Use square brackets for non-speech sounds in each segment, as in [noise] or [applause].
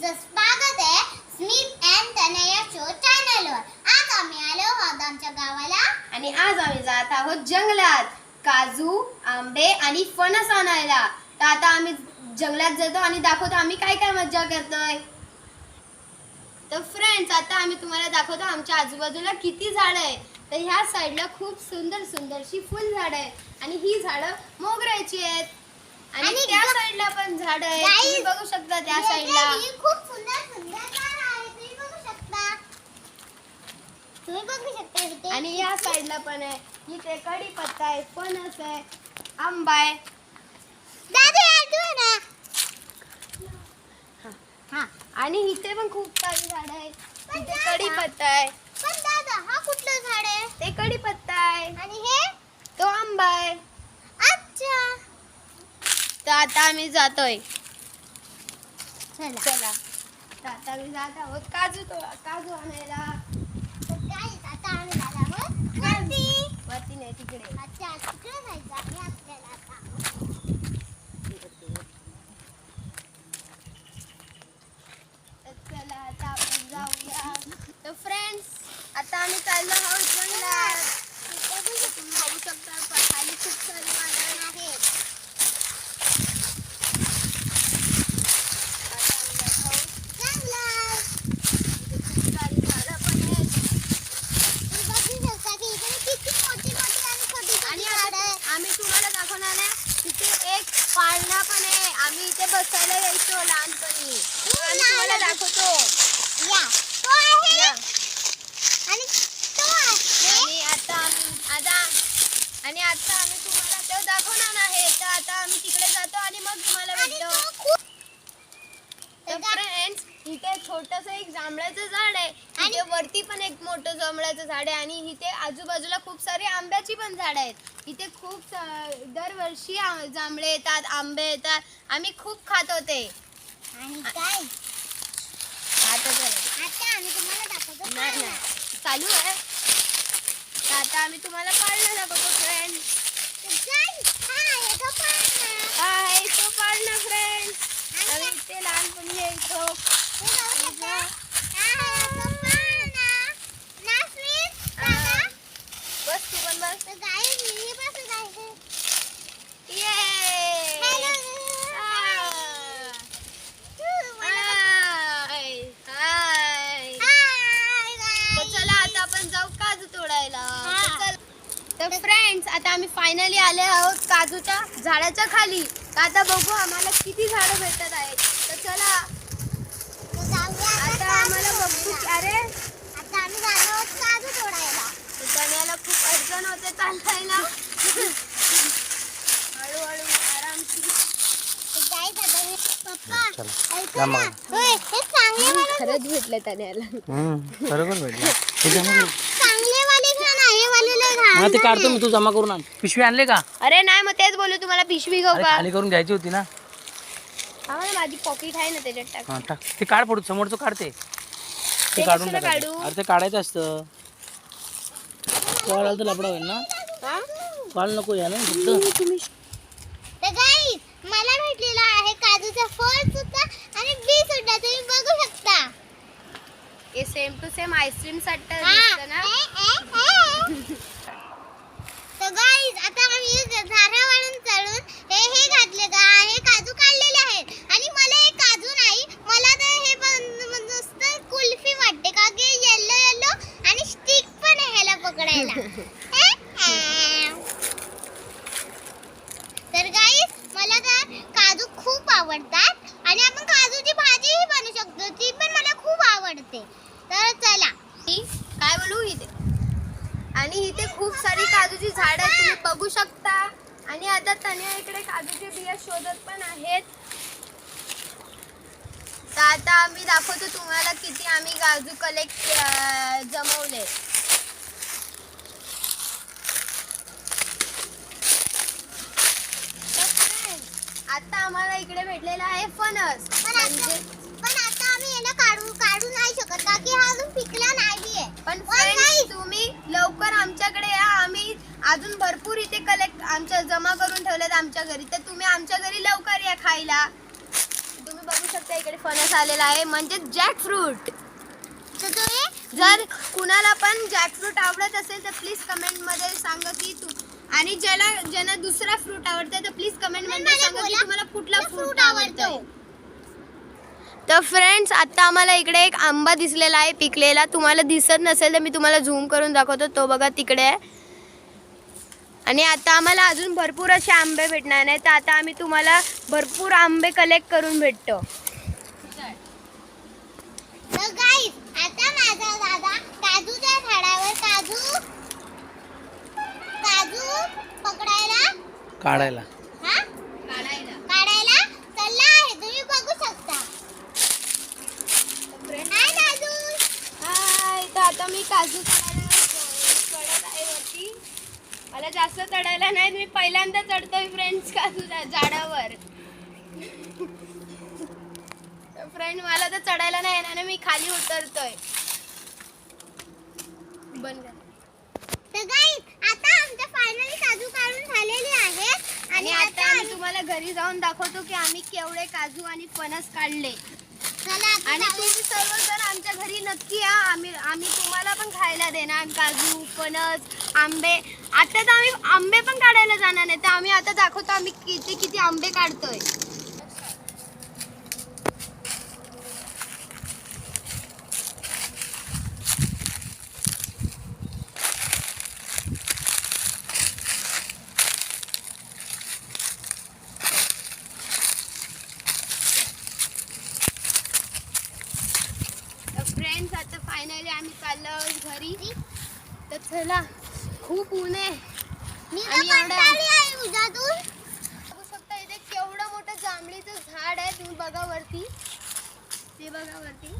तुमचं स्वागत आहे स्मिथ अँड तनया शो चॅनलवर. आज आम्ही आलो आहोत आमच्या गावाला. आणि आज आम्ही जात आहोत जंगलात. काजू आंबे आणि फणस आणायला. तर आता आम्ही जंगलात जातो आणि दाखवतो आम्ही काय काय मज्जा करतोय. तर फ्रेंड्स आता आम्ही तुम्हाला दाखवतो आमच्या आजूबाजूला किती झाडं आहे. तर ह्या साईडला खूप सुंदर सुंदरशी फुल झाडं आहे आणि ही झाडं मोगऱ्याची आहेत. आणि त्या साईडला पण झाडं Guys, तुम्ही बघू शकता त्या साईडला खूप सुंदर सुंदर झाडं आहेत तुम्ही बघू शकता. तुम्ही बघू शकता इथे. आणि या साईडला पण आहे. इथे कढीपत्ता आहे फणस आहे आंबा आहे. दादा आठवण ना? हा. आणि इथे पण खूप सारी झाडं आहेत. पण इथे कढीपत्ता आहे. पण दादा हा कुठलं झाड आहे? ते कढीपत्ता आहे. आणि हे? तो आंबा आहे. अच्छा. तर आता आम्ही जातोय. चला. चला. तर आता आम्ही जात आहोत काजू तो काजू आणायला. तर आता आम्ही आहोत वरती. वरती नाही तिकडे. अच्छा तिकडे जायचं आहे आपल्याला आता. तर चला आता आपण जाऊया. तर फ्रेंड्स आता आम्ही चाललो आहोत बघू शकता प- खाली खूप सारी माणसं आहेत आता आम्ही जात आहोत. जंगलात. इथे खूप सारी झाडं पण आहेत तुम्ही बघू शकता की इकडे किती मोठी मोठी आणि छोटी आणि छोटी आता झाडं आहेत. आम्ही तुम्हाला दाखवणार आहे तिथे एक पाळणा पण आहे आम्ही इथे बसायला यायचो लहानपणी तर आम्ही तुम्हाला दाखवतो या. तो आहे. या. आणि तो आहे. आणि आता आम्ही आता आणि आता आम्ही तुम्हाला ते दाखवणार आहे. तर आता आम्ही तिकडे जातो आणि मग तुम्हाला भेटतो. तर फ्रेंड्स इथे छोटस एक जांभळाचं झाड आहे. इथे वरती पण एक मोठं जांभळाचं झाड आहे. आणि इथे आजूबाजूला खूप सारी आंब्याची पण झाड आहेत. इथे खूप दरवर्षी जांभळे येतात आंबे येतात. आम्ही खूप खात होते. आणि काय आता चला. आता आम्ही तुम्हाला दाखवतो नाही. नाही. चालू आहे. तर आता आम्ही तुम्हाला पाळणं दाखवतो फ्रेंड हा आहे तो पाळणा. फ्रेंड आम्ही इथे लहानपणी यायचो हे बघू शकता. हा आहे तो पाळणा. ना स्मिथ, दादा? बस तू पण बस तर guys, मी बसत आहे. ये Hello. Ah. मला हाय हाय Hi, तर guys. चला आता आपण जाऊ काजू तोडायला हा. तर चल. तर फ्रेंड्स आता आम्ही फायनली आले आहोत काजूच्या झाडाच्या खाली. तर आता बघू आम्हाला किती झाडं भेटत आहेत. तर चला. आता आम्हाला बघू. अरे. आता आम्ही आहोत काजू तोडायला खूप अडचण होते. चालतायला हळूहळू आरामशी तर guys, आता मी- पप्पा हा ते काढतो. मी तू जमा करून आण. पिशवी आणले का? अरे नाही मग तेच बोलू तुम्हाला पिशवी घेऊ अरे का? खाली करून घ्यायची होती ना. हा ना, माझी पॉकेट आहे ना त्याच्यात टाक. हा टाक. ते काढ पडू समोरचं काढते ते. ते काढून कशाला टाकायचं. काढू? अरे ते काढायचं असतं. काढायला तर लपडा होईल ना. हा? नको या ना फक्त तर guys, मला भेटलेला आहे काजूचा फळ सुद्धा आणि बी सुद्धा तुम्ही बघू शकता. हे सेम टू सेम आईस्क्रीम हा. दिसतं ना. ए, ए, ए. [laughs] तर guys, आता आम्ही झाडावरून चढून हे हे घातले का हे काजू काढलेले आहेत. आणि मला हे काजू नाही मला तर हे नुसतं कुल्फी वाटते का की येल्लो येल्लो आणि स्टिक पण आहे ह्याला पकडायला. [laughs] तर गाईस मला तर काजू खूप आवडतात. आणि आपण काजूची भाजीही बनवू शकतो. ती पण मला खूप आवडते. तर चला आणि इथे खूप सारी काजूची झाड आहेत तुम्ही बघू शकता. आणि आता तन्या इकडे काजूचे बिया शोधत पण आहेत. तर आता आम्ही दाखवतो तुम्हाला किती आम्ही काजू कलेक्ट जमवले. आता आम्हाला इकडे भेटलेला आहे फणस. म्हणजे पण आता आम्ही याला काढू काढू नाही शकत. का की हा अजून पिकला नाहीये. पण friends, नाही. तुम्ही लवकर आमच्याकडे या. आम्ही अजून भरपूर इथे कलेक्ट आमच्या जमा करून ठेवलेत आमच्या घरी. तर तुम्ही आमच्या घरी लवकर या खायला. तुम्ही बघू शकता इकडे फणस आलेला आहे. म्हणजे जॅक फ्रूट तुम्ही जर कुणाला पण जॅकफ्रूट आवडत असेल तर प्लीज कमेंटमध्ये सांगा की तू आणि ज्याला ज्यांना दुसरा फ्रूट आवडतं तर प्लीज कमेंटमध्ये मला सांगा की बोला, तुम्हाला कुठला फ्रूट fruit आवडतो. आवडतो? तर फ्रेंड्स आता आम्हाला इकडे एक आंबा दिसलेला आहे पिकलेला. तुम्हाला दिसत नसेल तर मी तुम्हाला झूम करून दाखवतो. तो बघा तिकडे आहे. आणि आता आम्हाला अजून भरपूर असे आंबे भेटणार नाही तर आता आम्ही तुम्हाला भरपूर आंबे कलेक्ट करून भेटतो. तर गाईज आता माझा दादा काजूच्या झाडावर काजू काजू पकडायला. काढायला. हा काढायला चालला आहे तुम्ही बघू शकता हाय काजू हाय तर आहे वरती. मला जास्त चढायला नाही मी पहिल्यांदा चढतोय फ्रेंड्स काजू झाडावर. फ्रेंड मला तर चढायला नाही येणार मी खाली उतरतोय. बंद आता आमच्या फायनली काजू काढून झालेले आहेत आणि आता आम्ही तुम्हाला घरी जाऊन दाखवतो की आम्ही केवढे काजू आणि फणस काढले. आणि. तुम्ही सर्वजण आमच्या घरी नक्की या. आम्ही आम्ही तुम्हाला पण खायला देणार. काजू फणस आंबे. आता तर आम्ही आंबे पण काढायला जाणार नाही. तर आम्ही आता दाखवतो आम्ही किती किती आंबे काढतोय तर फ्रेंड्स आता फायनली आम्ही चाललो घरी. तर चला खूप ऊन आहे. एवढं- बघू शकता इथे केवढं मोठं जांभळीचं झाड आहे तुम्ही बघा वरती. ते बघा वरती.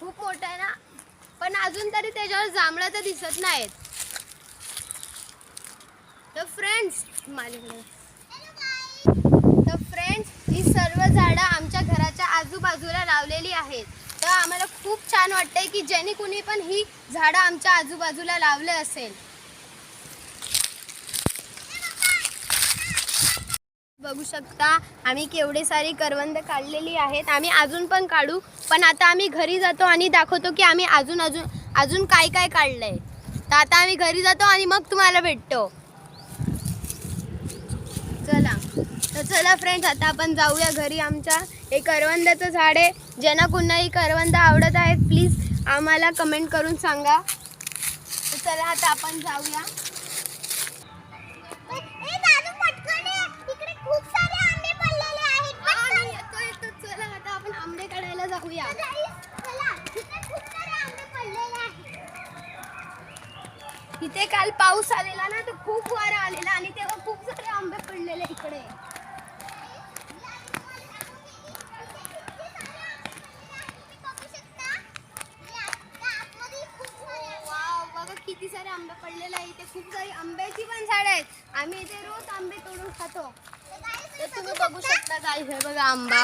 खूप मोठं आहे ना. पण अजून तरी त्याच्यावर जांभळं तर दिसत नाहीत. तर फ्रेंड्स माझ्याकडे. ही सर्व झाडं आमच्या घराच्या आजूबाजूला लावलेली आहेत. तर आम्हाला खूप छान वाटतंय की ज्यांनी कुणी पण ही झाडं आमच्या आजूबाजूला लावले असेल. बघू शकता आम्ही केवढे सारी करवंद काढलेली आहेत. आम्ही अजून पण काढू पण आता आम्ही घरी जातो आणि दाखवतो की आम्ही अजून अजून अजून काय काय काढलंय. तर आता आम्ही घरी जातो आणि मग तुम्हाला भेटतो चला तर चला फ्रेंड्स आता आपण जाऊया घरी आमच्या. हे करवंदाचं झाड आहे. ज्यांना कुणाही करवंद आवडत आहेत प्लीज आम्हाला कमेंट करून सांगा. तर चला आता आपण जाऊया. चला आता आपण आंबे काढायला जाऊया. इथे काल पाऊस आलेला ना तर खूप वारा आलेला. आणि तेव्हा खूप सारे आंबे पडलेले इकडे वाव बघा किती सारे आंबे पडलेले आहे इथे खूप सारी आंब्याची पण झाड आहेत. आम्ही इथे रोज आंबे तोडून खातो. तर तुम्ही बघू शकता. काय हे बघा आंबा.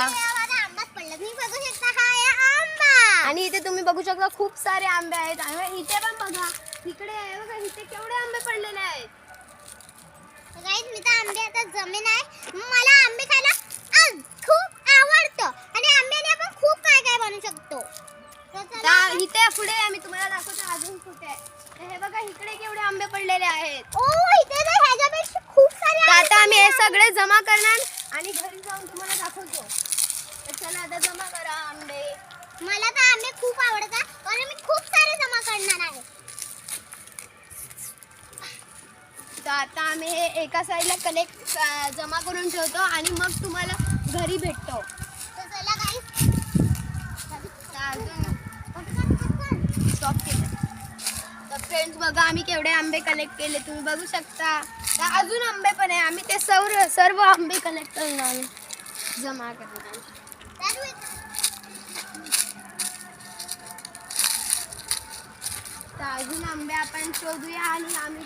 आणि इथे तुम्ही बघू शकता खूप सारे आंबे आहेत. आणि इथे पण बघा इकडे आहे बघा इथे केवढे आंबे पडलेले आहेत. आंबे आता जमीन आहे. मला आंबे खायला खूप आवडतं. आणि आंब्याने आपण खूप काय काय बनवू शकतो. तर इथे पुढे आम्ही तुम्हाला दाखवतो अजून कुठे हे बघा इकडे केवढे आंबे पडलेले आहेत. ओ इथे तर ह्याच्यापेक्षा खूप सारे आता आम्ही हे. सगळे जमा करणार आणि घरी जाऊन तुम्हाला दाखवतो. तर चला आता जमा करा आंबे. मला तर आंबे खूप आवडतात आणि मी खूप सारे जमा करणार आहे. तर आता आम्ही हे एका साईडला कलेक्ट जमा करून ठेवतो आणि मग तुम्हाला घरी भेटतो. आम्ही केवढे आंबे कलेक्ट केले तुम्ही बघू शकता. अजून आंबे पण आहे. आम्ही ते सर्व सर्व आंबे कलेक्ट करणार जमा करणार तर अजून आंबे आपण शोधूया आणि आम्ही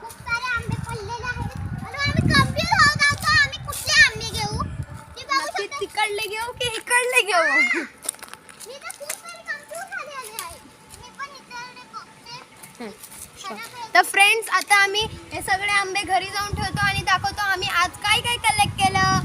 खूप सारे आंबे पडलेले आहेत. आम्ही कन्फ्यूज़ होत आहोत का आम्ही कुठले आंबे घेऊ? बघू नक्की शकता? तिकडले घेऊ की इकडले घेऊ? तर फ्रेंड्स आता आम्ही हे सगळे आंबे घरी जाऊन ठेवतो आणि दाखवतो आम्ही आज काय काय कलेक्ट केलं.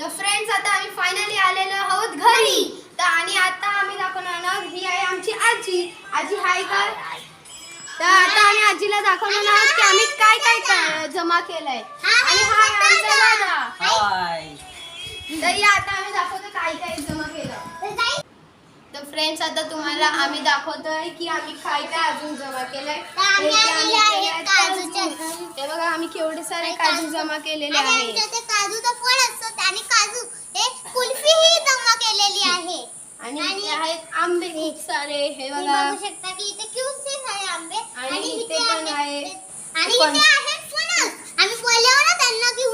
तर फ्रेंड्स आता आम्ही फायनली आलेलो आहोत घरी. आपण ही आहे आमची आजी. आजी हाय का? तर आता आम्ही आजीला दाखवणार आहोत की आम्ही काय काय जमा केलंय. आणि हा आमचा दादा. हाय. तर आता आम्ही दाखवतो काय काय जमा केलं. तर फ्रेंड्स आता तुम्हाला आम्ही दाखवतोय की आम्ही काय काय अजून जमा केलंय. हे ते आम्ही आणलेले बघा आम्ही केवढे सारे काजू जमा केलेले आहे आमच्या ते काजूचं फळ असतं आणि काजू हे कुल्फी ही जमा केलेली आहे. आणि इथे आहेत आंबे खूप सारे. हे तुम्ही बघा. बघू शकता की इथे क्यूबचे आहे आंबे. आणि इथे पण आहे आणि फणस. इथे आहे फणस. आम्ही बोललो ना त्यांना की